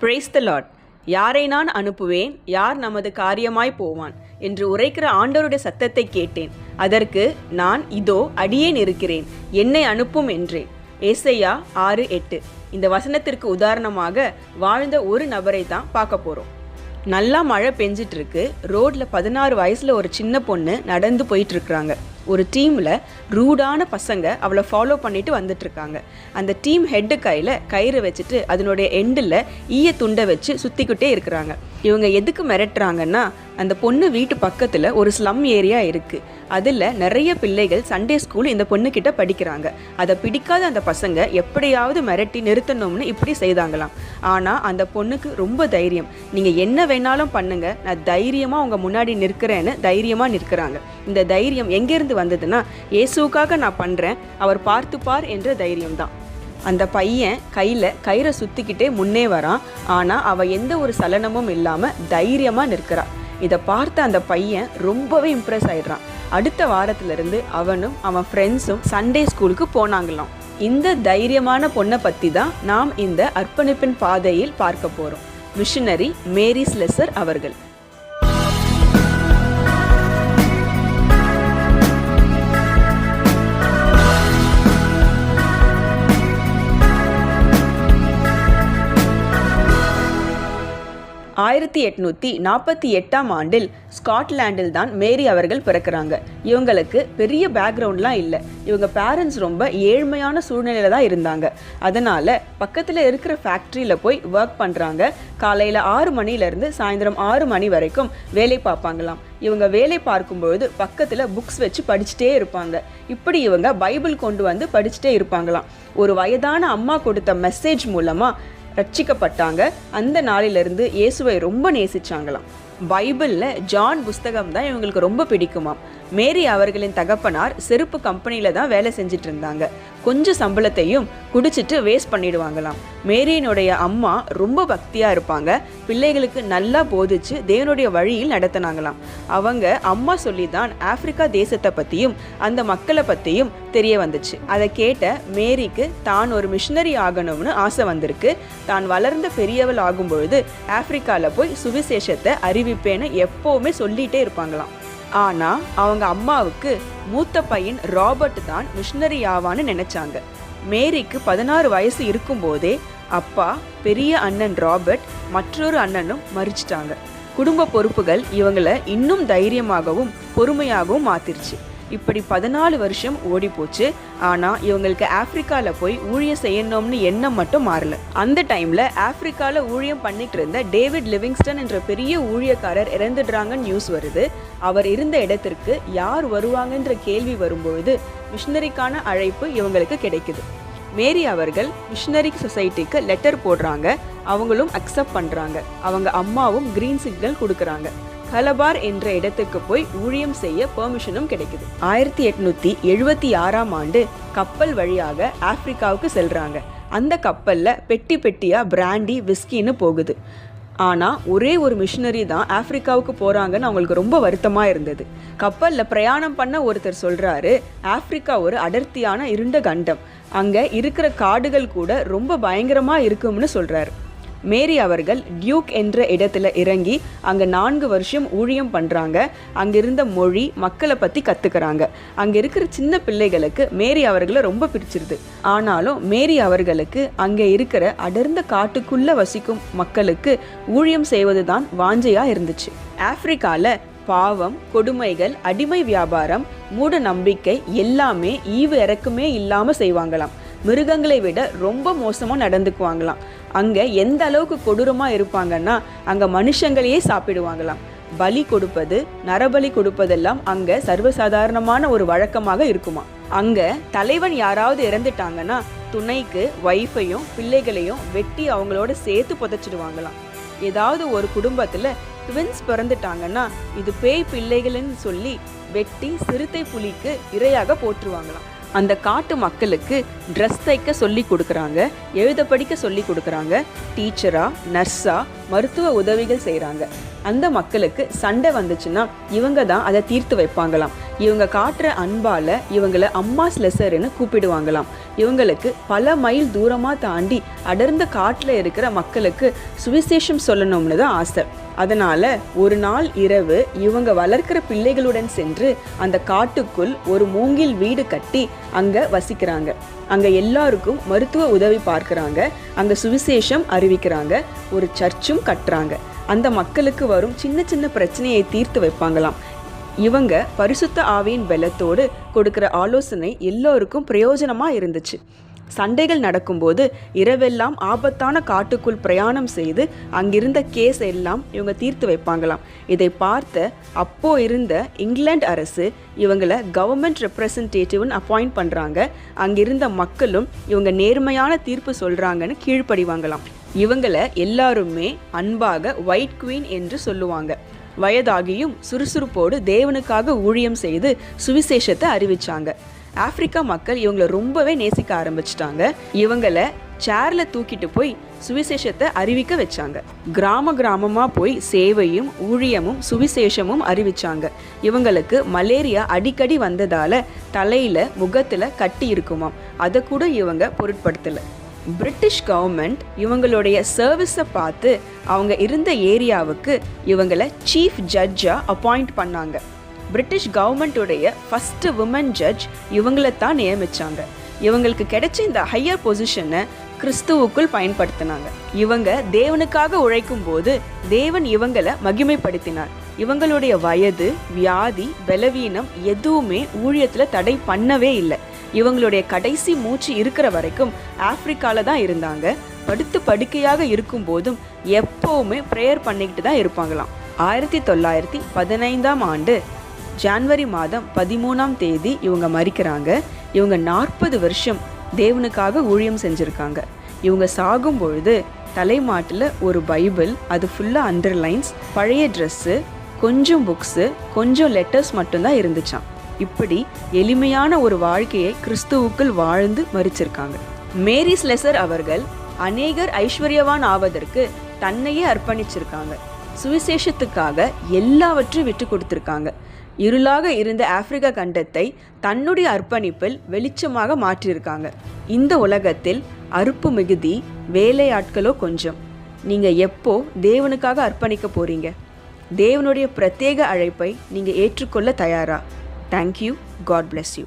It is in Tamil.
பிரேஸ் த லாட் யாரை நான் அனுப்புவேன்? யார் நமது காரியமாய் போவான்? என்று உரைக்கிற ஆண்டவருடைய சத்தத்தை கேட்டேன். அதற்கு நான் இதோ அடியேன் இருக்கிறேன். என்னை அனுப்பும் என்றேன் ஏசையா ஆறு எட்டு. இந்த வசனத்திற்கு உதாரணமாக வாழ்ந்த ஒரு நபரை தான் பார்க்க போகிறோம் நல்லா மழை பெஞ்சிட்ருக்கு ரோட்டில் பதினாறு வயசில் ஒரு சின்ன பொண்ணு நடந்து போயிட்டுருக்குறாங்க ஒரு டீமில் ரூடான பசங்க அவளை ஃபாலோ பண்ணிட்டு வந்துட்டுருக்காங்க. அந்த டீம் ஹெட்டு கையில் கயிறு வச்சுட்டு அதனுடைய எண்டில் ஈய துண்டை வச்சு சுற்றிக்கிட்டே இருக்கிறாங்க. இவங்க எதுக்கு மிரட்டுறாங்கன்னா அந்த பொண்ணு வீட்டு பக்கத்தில் ஒரு ஸ்லம் ஏரியா இருக்குது அதில் நிறைய பிள்ளைகள் சண்டே ஸ்கூல் இந்த பொண்ணுக்கிட்ட படிக்கிறாங்க. அதை பிடிக்காத அந்த பசங்க எப்படியாவது மிரட்டி நிறுத்தணும்னு இப்படி செய்தாங்களாம். ஆனால் அந்த பொண்ணுக்கு ரொம்ப தைரியம். நீங்கள் என்ன வேணாலும் பண்ணுங்கள் நான் தைரியமாக உங்கள் முன்னாடி நிற்கிறேன்னு தைரியமாக நிற்கிறாங்க. இந்த தைரியம் எங்கேருந்து வந்ததுன்னா இயேசுக்காக நான் பண்றேன். அவர் பார்த்துப்பார் என்ற தைரியம் தான் அந்த பையன் கையில் கயிறை சுற்றிக்கிட்டே முன்னே வரான். ஆனால் அவள் எந்த ஒரு சலனமும் இல்லாமல் தைரியமாக நிற்கிறாள் இதை பார்த்த அந்த பையன் ரொம்பவே இம்ப்ரெஸ் ஆயிடுறான். அடுத்த வாரத்திலிருந்து அவனும் அவன் ஃப்ரெண்ட்ஸும் சண்டே ஸ்கூலுக்கு போனாங்களாம். இந்த தைரியமான பொண்ணை பற்றி தான் நாம் இந்த அர்ப்பணிப்பின் பாதையில் பார்க்க போகிறோம் மிஷனரி மேரிஸ் லெசர் அவர்கள். ஆயிரத்தி எட்நூற்றி நாற்பத்தி எட்டாம் ஆண்டில் ஸ்காட்லாண்டில் தான் மேரி அவர்கள் பிறக்கிறாங்க. இவங்களுக்கு பெரிய பேக்ரவுண்ட்லாம் இல்லை. இவங்க பேரண்ட்ஸ் ரொம்ப ஏழ்மையான சூழ்நிலையில் தான் இருந்தாங்க. அதனால் பக்கத்தில் இருக்கிற ஃபேக்ட்ரியில் போய் ஒர்க் பண்ணுறாங்க காலையில் ஆறு மணிலேருந்து சாயந்தரம் ஆறு மணி வரைக்கும் வேலை பார்ப்பாங்களாம். இவங்க வேலை பார்க்கும்பொழுது பக்கத்தில் புக்ஸ் வச்சு படிச்சுட்டே இருப்பாங்க. இப்படி இவங்க பைபிள் கொண்டு வந்து படிச்சுட்டே இருப்பாங்களாம். ஒரு வயதான அம்மா கொடுத்த மெசேஜ் மூலமாக ரட்சிக்கப்பட்டாங்க. அந்த நாளிலிருந்து இயேசுவை ரொம்ப நேசிச்சாங்களாம். பைபிளில் ஜான் புஸ்தகம் தான் இவங்களுக்கு ரொம்ப பிடிக்குமாம். மேரி அவர்களின் தகப்பனார் செருப்பு கம்பெனியில் தான் வேலை செஞ்சுட்டு இருந்தாங்க. கொஞ்சம் சம்பளத்தையும் குடிச்சிட்டு வேஸ்ட் பண்ணிடுவாங்களாம். மேரியினுடைய அம்மா ரொம்ப பக்தியாக இருப்பாங்க. பிள்ளைகளுக்கு நல்லா போதிச்சு தேவனுடைய வழியில் நடத்தினாங்களாம். அவங்க அம்மா சொல்லி தான் ஆப்பிரிக்கா தேசத்தை பற்றியும் அந்த மக்களை பற்றியும் தெரிய வந்துச்சு. அதை கேட்ட மேரிக்கு தான் ஒரு மிஷினரி ஆகணும்னு ஆசை வந்திருக்கு. தான் வளர்ந்த பெரியவள் ஆகும்பொழுது ஆப்பிரிக்காவில் போய் சுவிசேஷத்தை அறிவிப்பேன்னு எப்போவுமே சொல்லிகிட்டே இருப்பாங்களாம். ஆனால் அவங்க அம்மாவுக்கு மூத்த பையன் ராபர்ட் தான் மிஷினரி ஆவான்னு நினைச்சாங்க. மேரிக்கு பதினாறு வயசு இருக்கும்போதே அப்பா பெரிய அண்ணன் ராபர்ட் மற்றொரு அண்ணனும் மறிச்சிட்டாங்க. குடும்ப பொறுப்புகள் இவங்களை இன்னும் தைரியமாகவும் பொறுமையாகவும் மாத்திருச்சு. இப்படி பதினாலு வருஷம் ஓடி போச்சு ஆனால் இவங்களுக்கு ஆப்பிரிக்காவில் போய் ஊழியம் செய்யணும்னு எண்ணம் மட்டும் மாறல. அந்த டைமில் ஆப்பிரிக்காவில் ஊழியம் பண்ணிட்டு இருந்த டேவிட் லிவிங்ஸ்டன் என்ற பெரிய ஊழியக்காரர் இறந்துடுறாங்கன்னு நியூஸ் வருது. அவர் இருந்த இடத்திற்கு யார் வருவாங்கன்ற கேள்வி வரும்பொழுது மிஷினரிக்கான அழைப்பு இவங்களுக்கு கிடைக்குது. மேரி அவர்கள் மிஷினரி சொசைட்டிக்கு லெட்டர் போடுறாங்க. அவங்களும் அக்செப்ட் பண்ணுறாங்க அவங்க அம்மாவும் கிரீன் சிக்னல் கொடுக்குறாங்க. கலபார் என்ற இடத்துக்கு போய் ஊழியம் செய்ய பெர்மிஷனும் கிடைக்குது. ஆயிரத்தி எட்நூத்தி எழுபத்தி ஆறாம் ஆண்டு கப்பல் வழியாக ஆப்பிரிக்காவுக்கு செல்றாங்க. அந்த கப்பல்ல பெட்டி பெட்டியா பிராண்டி விஸ்கின்னு போகுது. ஆனால் ஒரே ஒரு மிஷினரி தான் ஆப்பிரிக்காவுக்கு போகிறாங்கன்னு அவங்களுக்கு ரொம்ப வருத்தமாக இருந்தது. கப்பலில் பிரயாணம் பண்ண ஒருத்தர் சொல்கிறாரு ஆப்பிரிக்கா ஒரு அடர்த்தியான இருண்ட கண்டம். அங்கே இருக்கிற காடுகள் கூட ரொம்ப பயங்கரமாக இருக்கும்னு சொல்கிறாரு மேரி அவர்கள் டியூக் என்ற இடத்துல இறங்கி அங்கே நான்கு வருஷம் ஊழியம் பண்ணுறாங்க அங்கிருந்த மொழி மக்களை பற்றி கற்றுக்கிறாங்க அங்கே இருக்கிற சின்ன பிள்ளைகளுக்கு மேரி அவர்களை ரொம்ப பிடிச்சிருது. ஆனாலும் மேரி அவர்களுக்கு அங்கே இருக்கிற அடர்ந்த காட்டுக்குள்ளே வசிக்கும் மக்களுக்கு ஊழியம் செய்வது தான் வாஞ்சையாக இருந்துச்சு. ஆப்பிரிக்காவில் பாவம் கொடுமைகள் அடிமை வியாபாரம் மூட நம்பிக்கை எல்லாமே ஈவு இறக்குமே இல்லாமல் செய்வாங்களாம். மிருகங்களை விட ரொம்ப மோசமாக நடந்துக்குவாங்களாம். அங்கே எந்த அளவுக்கு கொடூரமாக இருப்பாங்கன்னா அங்கே மனுஷங்களையே சாப்பிடுவாங்களாம். பலி கொடுப்பது நரபலி கொடுப்பதெல்லாம் அங்கே சர்வசாதாரணமான ஒரு வழக்கமாக இருக்குமா? அங்கே தலைவன் யாராவது இறந்துட்டாங்கன்னா துணைக்கு ஒய்ஃபையும் பிள்ளைகளையும் வெட்டி அவங்களோட சேர்த்து புதைச்சிடுவாங்களாம். ஏதாவது ஒரு குடும்பத்தில் ட்வின்ஸ் பிறந்துட்டாங்கன்னா இது பேய் பிள்ளைகள்னு சொல்லி வெட்டி சிறுத்தை புலிக்கு இரையாக போட்டுருவாங்களாம் அந்த காட்டு மக்களுக்கு ட்ரெஸ் தைக்க சொல்லி கொடுக்குறாங்க எழுத படிக்க சொல்லி கொடுக்குறாங்க டீச்சரா நர்ஸா மருத்துவ உதவிகள் செய்கிறாங்க அந்த மக்களுக்கு சண்டை வந்துச்சுன்னா இவங்க தான் அதை தீர்த்து வைப்பாங்களாம். இவங்க காட்டுற அன்பால் இவங்களை அம்மா ஸ்லெசர்னு கூப்பிடுவாங்களாம். இவங்களுக்கு பல மைல் தூரமாக தாண்டி அடர்ந்த காட்டில் இருக்கிற மக்களுக்கு சுவிசேஷம் சொல்லணும்னு தான் ஆசை. அதனால் ஒரு நாள் இரவு இவங்க வளர்க்கிற பிள்ளைகளுடன் சென்று அந்த காட்டுக்குள் ஒரு மூங்கில் வீடு கட்டி அங்கே வசிக்கிறாங்க. அங்கே எல்லாருக்கும் மருத்துவ உதவி பார்க்குறாங்க. அங்கே சுவிசேஷம் அறிவிக்கிறாங்க. ஒரு சர்ச்சும் கட்டுறாங்க. அந்த மக்களுக்கு வரும் சின்ன சின்ன பிரச்சனையை தீர்த்து வைப்பாங்களாம். இவங்க பரிசுத்த ஆவியின் பலத்தோடு கொடுக்குற ஆலோசனை எல்லோருக்கும் பிரயோஜனமாக இருந்துச்சு. சண்டைகள் நடக்கும்போது இரவெல்லாம் ஆபத்தான காட்டுக்குள் பிரயாணம் செய்து அங்கிருந்த கேஸ் எல்லாம் இவங்க தீர்த்து வைப்பாங்களாம். இதை பார்த்த அப்போ இருந்த இங்கிலாந்து அரசு இவங்களை கவர்மெண்ட் ரெப்ரசன்டேட்டிவ்னு அப்பாயிண்ட் பண்ணுறாங்க அங்கிருந்த மக்களும் இவங்க நேர்மையான தீர்ப்பு சொல்கிறாங்கன்னு கீழ்ப்படிவாங்களாம். இவங்களை எல்லாருமே அன்பாக ஒயிட் குவீன் என்று சொல்லுவாங்க. வயதாகியும் சுறுசுறுப்போடு தேவனுக்காக ஊழியம் செய்து சுவிசேஷத்தை அறிவிச்சாங்க. ஆப்பிரிக்கா மக்கள் இவங்களை ரொம்பவே நேசிக்க ஆரம்பிச்சிட்டாங்க. இவங்களை சேர்ல தூக்கிட்டு போய் சுவிசேஷத்தை அறிவிக்க வச்சாங்க. கிராம கிராமமாக போய் சேவையும் ஊழியமும் சுவிசேஷமும் அறிவிச்சாங்க. இவங்களுக்கு மலேரியா அடிக்கடி வந்ததால தலையில முகத்துல கட்டி இருக்குமாம். அதை கூட இவங்க பொருட்படுத்தலை. பிரிட்டிஷ் கவர்மெண்ட் இவங்களுடைய சர்வீஸை பார்த்து அவங்க இருந்த ஏரியாவுக்கு இவங்களை சீஃப் ஜட்ஜாக அப்பாயிண்ட் பண்ணாங்க. பிரிட்டிஷ் கவர்மெண்ட்டுடைய ஃபஸ்ட்டு உமன் ஜட்ஜ் இவங்களை தான் நியமித்தாங்க இவங்களுக்கு கிடைச்ச இந்த ஹையர் பொசிஷனை கிறிஸ்துவுக்குள் பயன்படுத்தினாங்க. இவங்க தேவனுக்காக உழைக்கும் போது தேவன் இவங்களை மகிமைப்படுத்தினார். இவங்களுடைய வயது வியாதி பலவீனம் எதுவுமே ஊழியத்தில் தடை பண்ணவே இல்லை. இவங்களுடைய கடைசி மூச்சு இருக்கிற வரைக்கும் ஆப்பிரிக்காவில் தான் இருந்தாங்க. படுத்து படுக்கையாக இருக்கும் போதும் எப்போவுமே ப்ரேயர் பண்ணிக்கிட்டு தான் இருப்பாங்களாம். ஆயிரத்தி தொள்ளாயிரத்தி பதினைந்தாம் ஆண்டு ஜான்வரி மாதம் பதிமூணாம் தேதி இவங்க மறிக்கிறாங்க. இவங்க நாற்பது வருஷம் தேவனுக்காக ஊழியம் செஞ்சுருக்காங்க. இவங்க சாகும் பொழுது தலைமாட்டில் ஒரு பைபிள் அது ஃபுல்லாக அண்டர்லைன்ஸ் பழைய ட்ரெஸ்ஸு கொஞ்சம் புக்ஸு கொஞ்சம் லெட்டர்ஸ் மட்டும்தான் இருந்துச்சாம். இப்படி எளிமையான ஒரு வாழ்க்கையை கிறிஸ்துவுக்குள் வாழ்ந்து மறிச்சிருக்காங்க. மேரிஸ் லெசர் அவர்கள் அநேகர் ஐஸ்வர்யவான் ஆவதற்கு தன்னையே அர்ப்பணிச்சிருக்காங்க. சுவிசேஷத்துக்காக எல்லாவற்றையும் விட்டு கொடுத்துருக்காங்க. இருளாக இருந்த ஆப்பிரிக்க கண்டத்தை தன்னுடைய அர்ப்பணிப்பில் வெளிச்சமாக மாற்றியிருக்காங்க. இந்த உலகத்தில் அறுப்பு மிகுதி வேலையாட்களோ கொஞ்சம். நீங்கள் எப்போ தேவனுக்காக அர்ப்பணிக்க போகிறீங்க தேவனுடைய பிரத்யேக அழைப்பை நீங்கள் ஏற்றுக்கொள்ள தயாரா? Thank you God bless you